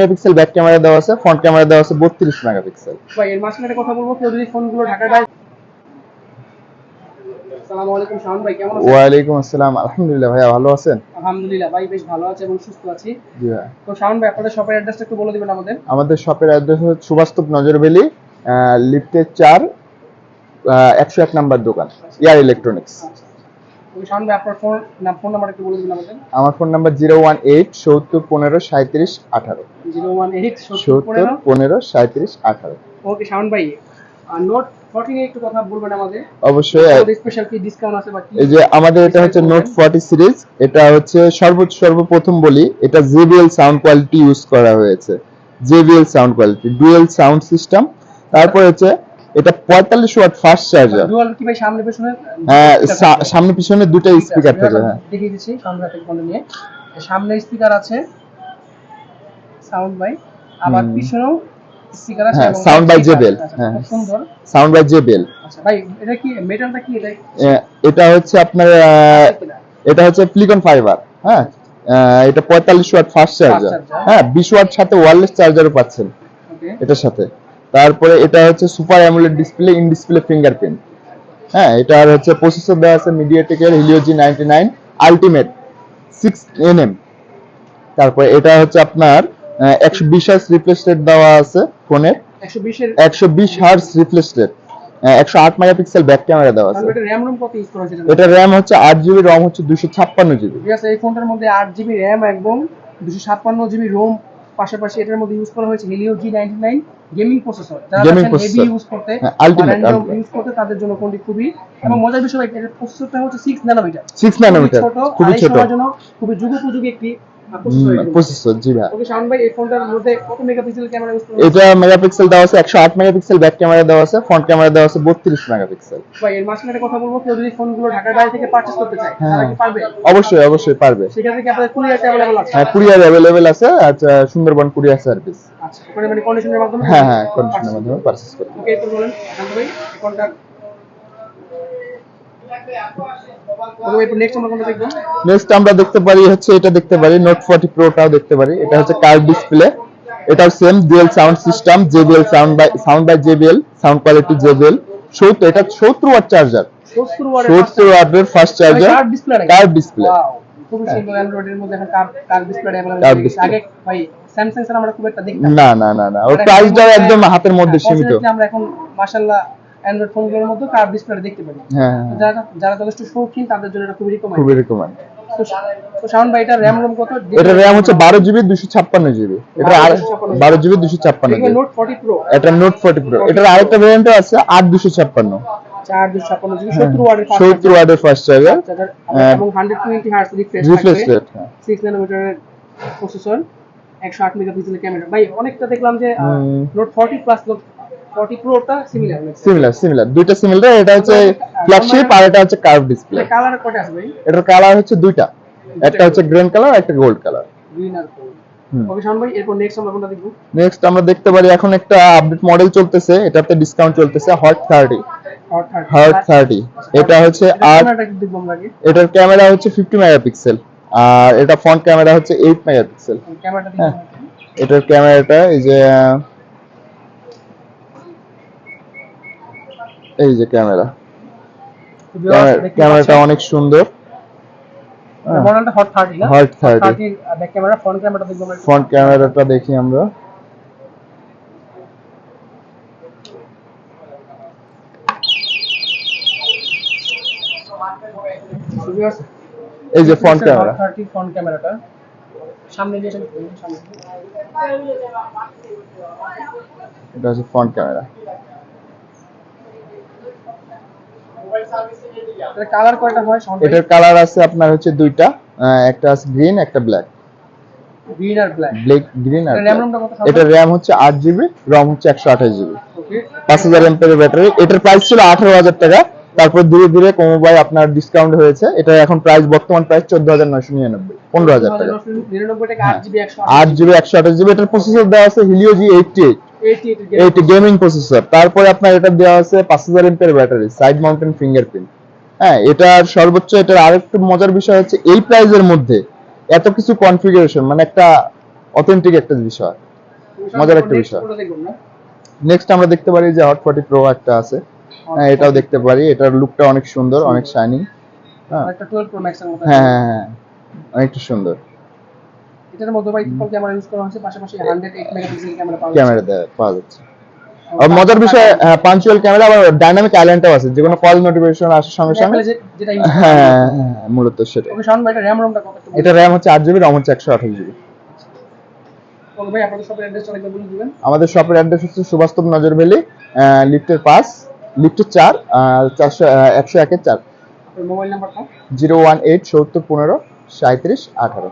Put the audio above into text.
Megapixel back camera দেওয়া আছে front camera দেওয়া আছে বত্রিশ মেগাপিক্সেল। ভাই এর মাঝখানে একটা কথা বলব কেউ যদি ফোনগুলো বাইরে আসসালামু ভাই ওয়ালাইকুম আলহামদুলিল্লাহ ভাইয়া ভালো আছেন? আলহামদুলিল্লাহ ভাই বেশ ভালো আছে এবং সুস্থ আছি। জি ভাইয়া। তো শাওন ভাই আপনাদের শপের অ্যাড্রেসটা একটু বলে দিবেন আমাদের? আমাদের শপের অ্যাড্রেস হচ্ছে সুবাস্তব নজরবেলি লিফটের চার একশো এক নাম্বার দোকান ইয়ার ইলেকট্রনিক্স আমার phone number zero one eight সত্তর পনেরো সাঁত্রিশ আঠারো। জিরো ওয়ান সত্তর পনেরো সাঁত্রিশ আঠারো। ওকে শাওন ভাই নোট ফোরটিন একটু কথা বলবেন আমাদের। এটা হচ্ছে নোট ফর্টি সিরিজ এটা হচ্ছে সর্বোচ্চ সর্বপ্রথম বলি এটা জেবিএল সাউন্ড কোয়ালিটি ইউজ করা হয়েছে। JBL sound quality dual sound system তারপর হচ্ছে পঁয়তাল্লিশ ওয়াট ফাস্ট চার্জার ডুয়াল কি ভাই সামনে পেছনে হ্যাঁ সামনে পিছনে দুটো স্পিকার থাকে হ্যাঁ। দেখিয়ে দিচ্ছি সামনে নিয়ে। সামনে স্পিকার আছে সাউন্ড বাই আবার পিছনেও স্পিকার আছে হ্যাঁ, by speaker JBL, আছে। হ্যাঁ। সুন্দর। সাউন্ড বাই জেবিএল আচ্ছা ভাই এটা কি মেটালটা কি এটা? এটা হচ্ছে আপনার এটা হচ্ছে ফ্লিকন ফাইবার হ্যাঁ? এটা পঁয়তাল্লিশ ওয়াট ফাস্ট চার্জার হ্যাঁ বিশ ওয়াট সাথে ওয়্যারলেস চার্জারও পাচ্ছেন ওকে এটার সাথে। তারপরে এটা হচ্ছে super AMOLED display in display fingerprint. হ্যাঁ এটা হচ্ছে প্রসেসর দেওয়া আছে মিডিয়াটেকের Helio G ninety nine ultimate six nm তারপরে এটা হচ্ছে আপনার একশো বিশ হার্স রিফ্রেশ রেট দেওয়া আছে ফোনের। একশো বিশ হার্স রিফ্রেশ রেট একশো আট মেগাপিক্সেল ব্যাক ক্যামেরা দেওয়া আছে। এটা র্যাম হচ্ছে আট জিবি রম হচ্ছে দুশো ছাপ্পান্ন জিবি ঠিক আছে এই ফোনটার মধ্যে আট জিবি র্যাম এবং দুশো ছাপ্পান্ন জিবি রোম পাশাপাশি এটার মধ্যে ইউজ করা হয়েছে Helio G ninety nine gaming processor যারা হেভি ইউজ করতে হ্যাঁ, ultimate, ultimate। ইউজ করতে তাদের জন্য কোনটি খুবই এবং মজার বিষয় এটার প্রসেসরটা হচ্ছে সিক্স ন্যানোমিটার সিক্স ন্যানোমিটার খুবই ছোট জন্য খুবই যুগোপযোগী একটি জি ভাই। মেগাপিক্সেল এটা দেওয়া আছে একশো আট মেগাপিক্সেল ব্যাক ক্যামেরা দেওয়া আছে ফ্রন্ট ক্যামেরা দেওয়া আছে বত্রিশ মেগাপিক্সেল। ভাই এর মাঝখানে কথা বলব কেউ যদি ফোনগুলো ঢাকার বাইরে থেকে পারচেজ করতে চায় তারা হ্যাঁ কি পারবে? অবশ্যই অবশ্যই পারবে। সেক্ষেত্রে কি আপনাদের কুরিয়ারটা অ্যাভেলেবল আছে। হ্যাঁ কুরিয়ার অ্যাভেলেবেল আছে আচ্ছা সুন্দরবন কুরিয়ার সার্ভিস আচ্ছা মানে কন্ডিশনের মাধ্যমে হ্যাঁ হ্যাঁ কন্ডিশনের মাধ্যমে করতে ওকে এরপর বলেন ভাই কোনটা ওকে এরপর নেক্সট আমরা দেখতে পারি হচ্ছে এটা দেখতে পারি নোট ফর্টি প্রোটাও দেখতে পারি। এটা হচ্ছে কার্ভ ডিসপ্লে এটাও same dual sound system JBL sound by sound by JBL sound quality JBL সত্তর এটা সত্তর ওয়াট চার্জার সত্তর ওয়াটের ফার্স্ট চার্জার কার্ভ ডিসপ্লে খুবই সুন্দর মধ্যে এখন। আগে ভাই স্যামসাং আমরা খুব একটা না। না না না ওর প্রাইসটাও একদম হাতের মধ্যে হ্যাঁ, সীমিত। আমরা এখন মাশাআল্লাহ অ্যান্ড্রয়েড ফোনগুলোর মধ্যে কার্ভ ডিসপ্লে দেখতে পারি? হ্যাঁ যারা যারা যথেষ্ট শৌখিন তাদের জন্য এটা খুবই রিকমেন্ড খুবই রিকমেন্ড তো শাওন ভাই এটা র্যাম রোম কত? এটা র্যাম হচ্ছে বারো জিবি দুশো ছাপ্পান্ন জিবি এটা আর বারো জিবি দুশো ছাপ্পান্ন জিবি নোট 40 প্রো এটা নোট ফোর্টি প্রো এটার আরেকটা আছে আট দুশো ছাপ্পান্ন। চার দুশো ছাপ্পান্ন জিবি সত্তর ওয়াটের ফাস্ট সত্তর ওয়াটের ফার্স্ট চার্জার চার্জার হ্যাঁ। এবং hundred twenty refresh refresh rate six ন্যানোমিটারের processor একশো আট মেগাপিক্সেলের ক্যামেরা ভাই অনেকটা দেখলাম যে নোট প্লাস নোট প্রোটা সিমিলার সিমিলার সিমিলার দুইটা সিমিলার এটা হচ্ছে ফ্ল্যাগশিপ আর এটা হচ্ছে কার্ভ ডিসপ্লে কালার কটা আছে ভাই? এটার কালার হচ্ছে দুইটা। একটা হচ্ছে গ্রিন কালার একটা গোল্ড কালার গ্রিন আর গোল্ড নেক্সট আমরা দেখতে পারি এখন একটা আপডেট মডেল চলতেছে এটাতে ডিসকাউন্ট চলতেছে হট থার্টি হট থার্টি এটা হচ্ছে এটার ক্যামেরা হচ্ছে ফিফটি মেগাপিক্সেল আর এটা ফ্রন্ট ক্যামেরা হচ্ছে এইট মেগাপিক্সেল হ্যাঁ। এটার ক্যামেরাটা এই যে এই যে ক্যামেরা। ক্যামেরাটা অনেক সুন্দর। মডেলটা হট থার্টি না? Hot 30 থার্টির ব্যাক ক্যামেরা ফ্রন্ট ক্যামেরাটা দেখব আমরা ফ্রন্ট ক্যামেরাটা দেখি আমরা। এই যে ফ্রন্ট ক্যামেরা থার্টি ফ্রন্ট ক্যামেরাটা সামনে দিয়ে সামনে এটা হচ্ছে ফ্রন্ট ক্যামেরা কালার কয়টা হয়? এটার কালার আছে আপনার হচ্ছে দুইটা একটা আছে গ্রিন একটা ব্ল্যাক গ্রিন আর ব্ল্যাক ব্ল্যাক গ্রিন আর এটা র্যাম হচ্ছে আট জিবি রম হচ্ছে একশো আঠাশ জিবি ওকে পাঁচ হাজার এমপের ব্যাটারি এটার প্রাইস ছিল আঠারো হাজার টাকা। তারপর ধীরে ধীরে কমোবাই আপনার ডিসকাউন্ট হয়েছে। এটা এখন প্রাইস বর্তমান প্রাইস চোদ্দ হাজার নয়শো নিরানব্বই পনেরো হাজার টাকা। নিরানব্বই টাকা আট জিবি একশো আট জিবি একশো আঠাশ জিবি এটার প্রসেসর দেওয়া আছে Helio G eighty eight gaming processor তারপরে আপনার এটা দেওয়া আছে পাঁচ হাজার এমপের ব্যাটারি সাইড মাউন্টেন ফিঙ্গারপ্রিন্ট হ্যাঁ এটার সর্বোচ্চ এটার আরেকটু মজার বিষয় হচ্ছে এই প্রাইজের মধ্যে এত কিছু কনফিগারেশন মানে একটা অথেন্টিক একটা বিষয়। মজার একটা বিষয়। নেক্সট আমরা দেখতে পারি যে হট ফর্টি প্রো একটা আছে। হ্যাঁ এটাও দেখতে পারি। এটার লুকটা অনেক সুন্দর অনেক শাইনিং হ্যাঁ। একটা 12 প্রো ম্যাক্স এর মতো হ্যাঁ হ্যাঁ হ্যাঁ অনেকটা সুন্দর। এটার মধ্যে ভাই ট্রিপল ক্যামেরা ইউজ করা হয়েছে পাশাপাশি 108 মেগাপিক্সেল ক্যামেরা পাওয়া ক্যামেরা পাওয়া যাচ্ছে। আর মজার বিষয় পাঞ্চুয়াল ক্যামেরা আবার ডাইনামিক আইল্যান্ডটাও আছে যে কোনো কল নোটিফিকেশন আসার সঙ্গে সঙ্গে যেটা ইউজ হ্যাঁ হ্যাঁ, মূলত সেটা ওকে শাওন ভাই এটা র‍্যাম রমটা কত। এটা র্যাম হচ্ছে আট জিবি রম হচ্ছে একশো আঠাশ জিবি ওকে ভাই আপনাদের শপের বলে দিবেন। আমাদের শপের অ্যাড্রেস হচ্ছে সুবাস্তব নজর ভ্যালি লিফটের পাস লিফটের চার চারশো একশো একের চার। আপনার মোবাইল নাম্বারটা জিরো ওয়ান এইট সত্তর পনেরো সাঁত্রিশ আঠারো।